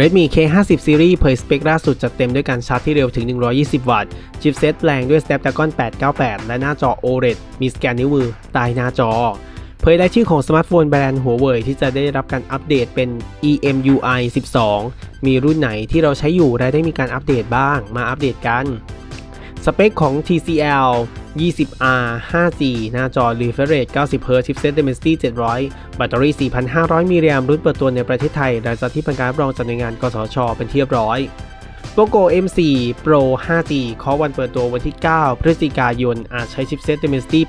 Redmi K50 Series เผยสเปคล่าสุดจัดเต็มด้วยการชาร์จที่เร็วถึง 120 วัตต์ ชิปเซตแรงด้วย Snapdragon 898 และหน้าจอ OLED มีสแกนนิ้วมือใต้หน้าจอ เผยรายชื่อของสมาร์ทโฟนแบรนด์หัวเว่ยที่จะได้รับการอัปเดตเป็น EMUI 12 มีรุ่นไหนที่เราใช้อยู่และได้มีการอัปเดตบ้างมาอัปเดตกัน สเปคของ TCL 20R 5G หน้าจอ refresh rate 90Hz ชิปเซต Dimensity 700 แบตเตอรี่ 4,500 มิลลิแอมป์รุ่นเปิดตัวในประเทศไทย หลังจากที่เป็นการรับรองจากหน่วยงาน กสช เป็นที่เรียบร้อย POCO M4 Pro 5G ขอวันเปิดตัววันที่ 9 พฤศจิกายน อาจใช้ชิปเซต Dimensity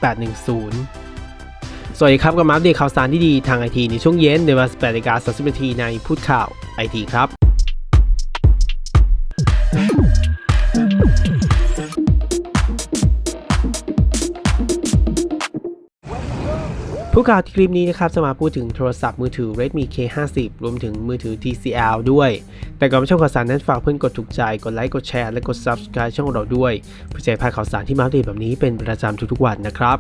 810 สวัสดีครับกับมาอัปเดตข่าวสารที่ดีทางไอทีในช่วงเย็นในเวลา18นาฬิกา30นาทีในพูดข่าวไอทีครับ ผู้ข่าวที่คลิปนี้นะครับจะมาพูดถึงโทรศัพท์มือถือ Redmi K50 รวมถึงมือถือ TCL ด้วย แต่ก่อนไปชมข่าวสารนั้นฝากเพื่อนกดถูกใจ กดไลค์ กดแชร์ และกด Subscribe ช่องเราด้วยเพื่อจะได้พาข่าวสารที่มาอัปเดตแบบนี้เป็นประจำทุกๆวันนะครับ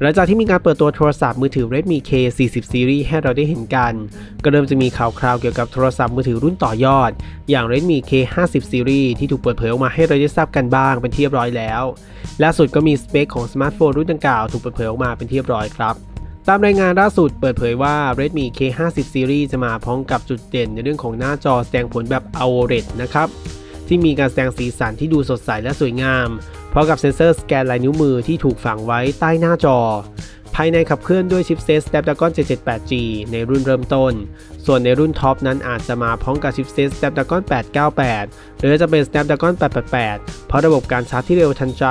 หลังจากที่มีการเปิดตัวโทรศัพท์มือถือ Redmi K40 Series ให้เราได้เห็นกัน ก็เริ่มจะมีข่าวคราวเกี่ยวกับโทรศัพท์มือถือรุ่นต่อยอด อย่าง Redmi K50 Series ที่ถูกเปิดเผยออกมาให้เราได้ทราบกันบ้างเป็นที่เรียบร้อยแล้วล่าสุดก็มีสเปคของสมาร์ทโฟนรุ่นดังกล่าวถูกเปิดเผยออกมาเป็นที่เรียบร้อยครับ ตามรายงานล่าสุดเปิดเผยว่า Redmi K50 Series จะมาพร้อมกับจุดเด่นในเรื่องของหน้าจอแสดงผลแบบ AOLED นะครับที่มีการแสดงสีสันที่ดูสดใสและสวยงามพร้อมกับเซ็นเซอร์สแกนลายนิ้วมือที่ถูกฝังไว้ใต้หน้าจอ ภายในขับเคลื่อนด้วยชิปเซต Snapdragon 778G ในรุ่นเริ่มต้น ส่วนในรุ่นท็อปนั้นอาจจะมาพร้อมกับชิปเซต Snapdragon 898 หรือจะเป็น Snapdragon 888 เพราะระบบการชาร์จที่เร็วทันใจ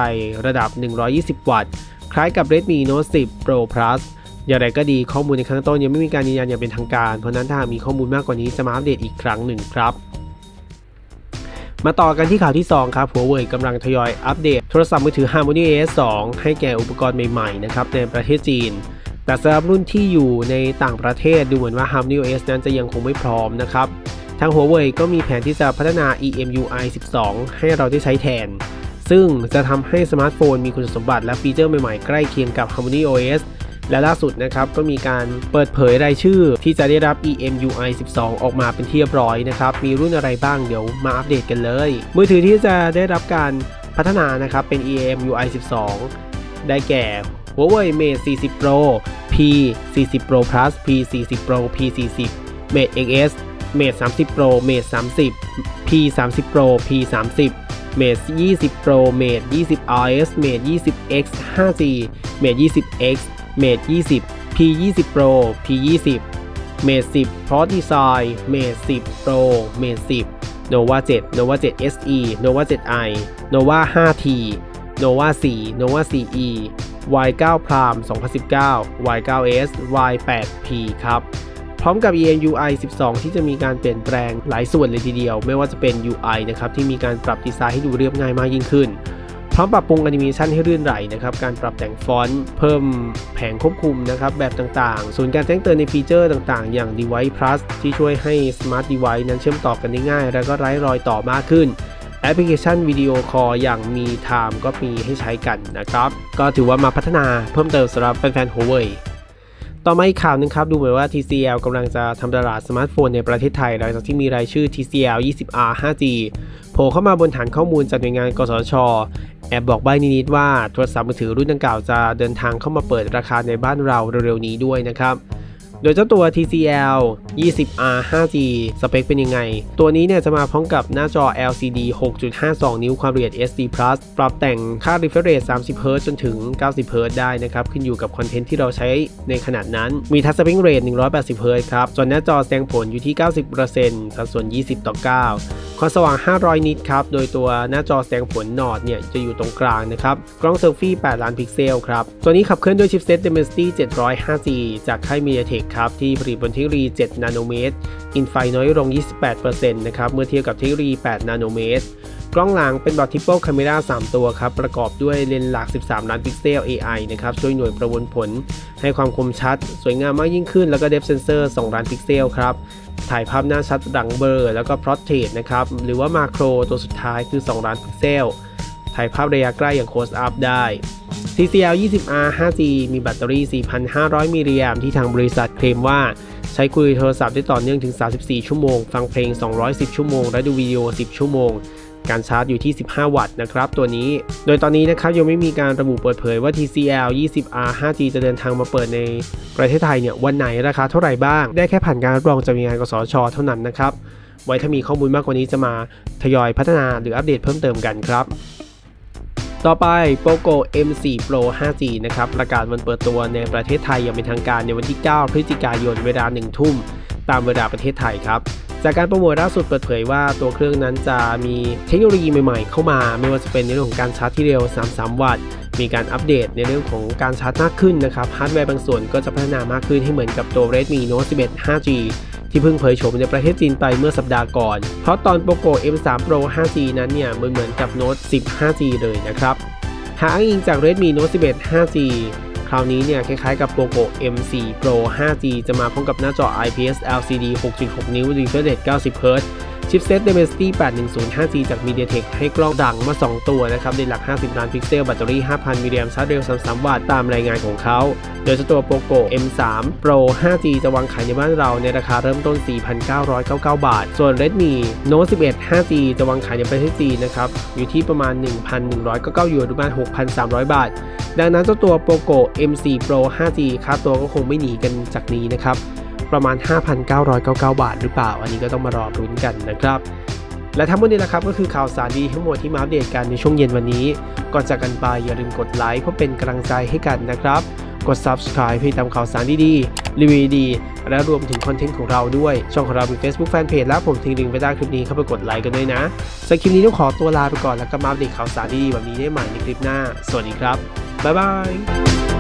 ระดับ 120 วัตต์ คล้ายกับ Redmi Note 10 Pro Plus อย่างไรก็ดีข้อมูลในข้งต้นยังไม่มีการยืนยันอย่างเป็นทางการ เพราะนั้นถ้ามีข้อมูลมากกว่านี้จะมาอัปเดตอีกครั้งหนึ่งครับมาต่อกันที่ข่าวที่ 2 ครับ หัวเว่ยกำลังทยอยอัปเดต โทรศัพท์มือถือ Harmony OS 2ให้แก่อุปกรณ์ใหม่ๆนะครับในประเทศจีน แต่สำหรับรุ่นที่อยู่ในต่างประเทศดูเหมือนว่า Harmony OS นั้นจะยังคงไม่พร้อมนะครับ ทางหัวเว่ยก็มีแผนที่จะพัฒนา EMUI 12 ให้เราได้ใช้แทน ซึ่งจะทำให้สมาร์ทโฟนมีคุณสมบัติและฟีเจอร์ใหม่ๆ ใกล้เคียงกับ Harmony OS และล่าสุดนะครับก็มีการเปิดเผยรายชื่อที่จะได้รับ EMUI 12 ออกมาเป็นที่เรียบร้อยนะครับ มีรุ่นอะไรบ้างเดี๋ยวมาอัปเดตกันเลย มือถือที่จะได้รับการพัฒนานะครับเป็น EMUI 12 ได้แก่ Huawei Mate 40 Pro P 40 Pro Plus P 40 Pro P 40 Mate XS Mate 30 Pro Mate 30 P 30 Pro P 30 Mate 20 Pro Mate 20 RS Mate 20 X 5G Mate 20 X Mate 20 P 20 Pro P 20 Mate 10 Pro Design Mate 10 Pro Mate 10 Nova 7 Nova 7 SE Nova 7i Nova 5T Nova 4 Nova 4e Y9 Prime 2019 Y9s Y8P ครับ พร้อมกับ EMUI 12 ที่จะมีการเปลี่ยนแปลงหลายส่วนเลยทีเดียว ไม่ว่าจะเป็น UI นะครับ ที่มีการปรับดีไซน์ให้ดูเรียบง่ายมากยิ่งขึ้น พร้อมปรับปรุงแอนิเมชันให้รื่นไหลนะครับ การปรับแต่งฟอนต์ เพิ่มแผงควบคุมนะครับ แบบต่างๆ ส่วนการแจ้งเตือนในฟีเจอร์ต่างๆ อย่าง Device Plus ที่ช่วยให้ Smart Device นั้นเชื่อมต่อกันได้ง่าย และก็ไร้รอยต่อมากขึ้นแอปพลิเคชันวิดีโอคอลอย่างมีไทม์ก็มีให้ใช้กันนะครับ ก็ถือว่ามาพัฒนาเพิ่มเติมสำหรับแฟนๆ Huawei ต่อมาอีกข่าวหนึงครับ ดูเหมือนว่า TCL กำลังจะทำตลาดสมาร์ทโฟนในประเทศไทย หลังจากที่มีรายชื่อ TCL 20R 5G โผล่เข้ามาบนฐานข้อมูลจากหน่วยงาน กสช แอบบอกใบ้นิดๆว่าโทรศัพท์มือถือรุ่นดังกล่าวจะเดินทางเข้ามาเปิดราคาในบ้านเราเร็วๆนี้ด้วยนะครับ โดยเจ้าตัว TCL 20R 5G สเปคเป็นยังไง ตัวนี้เนี่ยจะมาพร้อมกับหน้าจอ LCD 6.52 นิ้วความละเอียด SD+ ปรับแต่งค่า refresh rate 30Hz จนถึง 90Hz ได้นะครับ ขึ้นอยู่กับคอนเทนต์ที่เราใช้ในขนาดนั้น มี touch sampling rate 180Hz ครับ ส่วนหน้าจอแสดงผลอยู่ที่ 90%สัดส่วน 20 ต่อ 9 ความสว่าง 500 นิตครับ โดยตัวหน้าจอแสดงผลนอดเนี่ยจะอยู่ตรงกลางนะครับ กล้องเซลฟี่ 8 ล้านพิกเซลครับ ตัวนี้ขับเคลื่อนด้วยชิปเซต Dimensity 700 5G จากค่าย MediaTek ครับที่ผลิตบนเทคโนโลยี 7 นาโนเมตรอินไฟน้อยลง 28%นะครับเมื่อเทียบกับเทคโนโลยี 8 นาโนเมตร กล้องหลังเป็นบอท Triple Camera 3ตัวครับ ประกอบด้วยเลนส์หลัก 13 ล้านพิกเซล AI นะครับช่วยหน่วยประมวลผล ให้ความคมชัด สวยงามมากยิ่งขึ้น แล้วก็ Depth Sensor 2ล้านพิกเซลครับถ่ายภาพหน้าชัดหลังเบลอร์แล้วก็ Portrait นะครับหรือว่ามาโครตัวสุดท้ายคือ 2 ล้านพิกเซลถ่ายภาพระยะใกล้อย่าง Close Up ได้ TCL 20R 5G มีแบตเตอรี่ 4,500 มิลลิแอมที่ทางบริษัทเคลมว่า ใช้คุยโทรศัพท์ได้ต่อเนื่องถึง 34 ชั่วโมง ฟังเพลง 210 ชั่วโมง และดูวิดีโอ 10 ชั่วโมง การชาร์จอยู่ที่ 15 วัตต์นะครับ ตัวนี้ โดยตอนนี้นะครับยังไม่มีการระบุเปิดเผยว่า TCL 20R 5G จะเดินทางมาเปิดในประเทศไทยเนี่ยวันไหนราคาเท่าไหร่บ้าง ได้แค่ผ่านการรับรองจากงานกสช เท่านั้นนะครับไว้ถ้ามีข้อมูลมากกว่านี้จะมาทยอยพัฒนาหรืออัปเดตเพิ่มเติมกันครับ ต่อไป POCO M4 Pro 5G นะครับ ประกาศวันเปิดตัวในประเทศไทยอย่างเป็นทางการในวันที่ 9 พฤศจิกายนเวลา 1 ทุ่ม ตามเวลาประเทศไทยครับ จากการโปรโมทล่าสุดเปิดเผยว่าตัวเครื่องนั้นจะมีเทคโนโลยีใหม่ๆ เข้ามา ไม่ว่าจะเป็นในเรื่องของการชาร์จที่เร็ว 33 วัตต์ มีการอัปเดตในเรื่องของการชาร์จมากขึ้นนะครับ ฮาร์ดแวร์บางส่วนก็จะพัฒนามากขึ้นให้เหมือนกับตัว Redmi Note 11 5G ที่เพิ่งเผยโฉมในประเทศจีนไปเมื่อสัปดาห์ก่อน เพราะตอนโปรโก M3 Pro 5G นั้นเนี่ยมันเหมือนกับโน้ต10 5G เลยนะครับ หากอ้างอิงจาก Redmi Note 11 5G คราวนี้เนี่ยคล้ายๆกับ POCO M4 Pro 5G จะมาพร้อมกับหน้าจอ IPS LCD 6.6 นิ้ว refresh rate 90 Hz ชิปเซต Dimensity 810 5G จาก MediaTek ให้กล้องดังมา 2 ตัวนะครับในหลัก 50 ล้านพิกเซล แบตเตอรี่ 5,000 มิลลิแอมป์ชาร์จเร็ว 33 วัตต์ตามรายงานของเขา โดยเจ้าตัว POCO M3 Pro 5G จะวางขายในบ้านเราในราคาเริ่มต้น 4,999 บาท ส่วน Redmi Note 11 5G จะวางขายในประเทศจีนนะครับอยู่ที่ประมาณ 1,199หยวนหรือประมาณ 6,300 บาท ดังนั้นเจ้าตัว POCO M4 Pro 5G ค่าตัวก็คงไม่หนีกันจากนี้นะครับ ประมาณ 5,999 บาทหรือเปล่า อันนี้ก็ต้องมารอรุ้นกันนะครับ และทั้งหมดนี้แหละครับก็คือข่าวสารดีทั้งหมดที่มาอัปเดตกันในช่วงเย็นวันนี้ ก่อนจากกันไปอย่าลืมกดไลค์เพื่อเป็นกำลังใจให้กันนะครับ กด subscribe เพื่อตามข่าวสารดีๆรีวิวดี และรวมถึงคอนเทนต์ของเราด้วย ช่องของเรามี Facebook Fanpage และผมทิ้งลิงก์ไว้ใต้คลิปนี้เข้าไปกดไลค์กันด้วยนะสำหรับคลิปนี้ต้องขอตัวลาไปก่อนแล้วก็มาอัปเดตข่าวสารดีๆแบบนี้ได้ใหม่ในคลิปหน้า สวัสดีครับบ๊ายบาย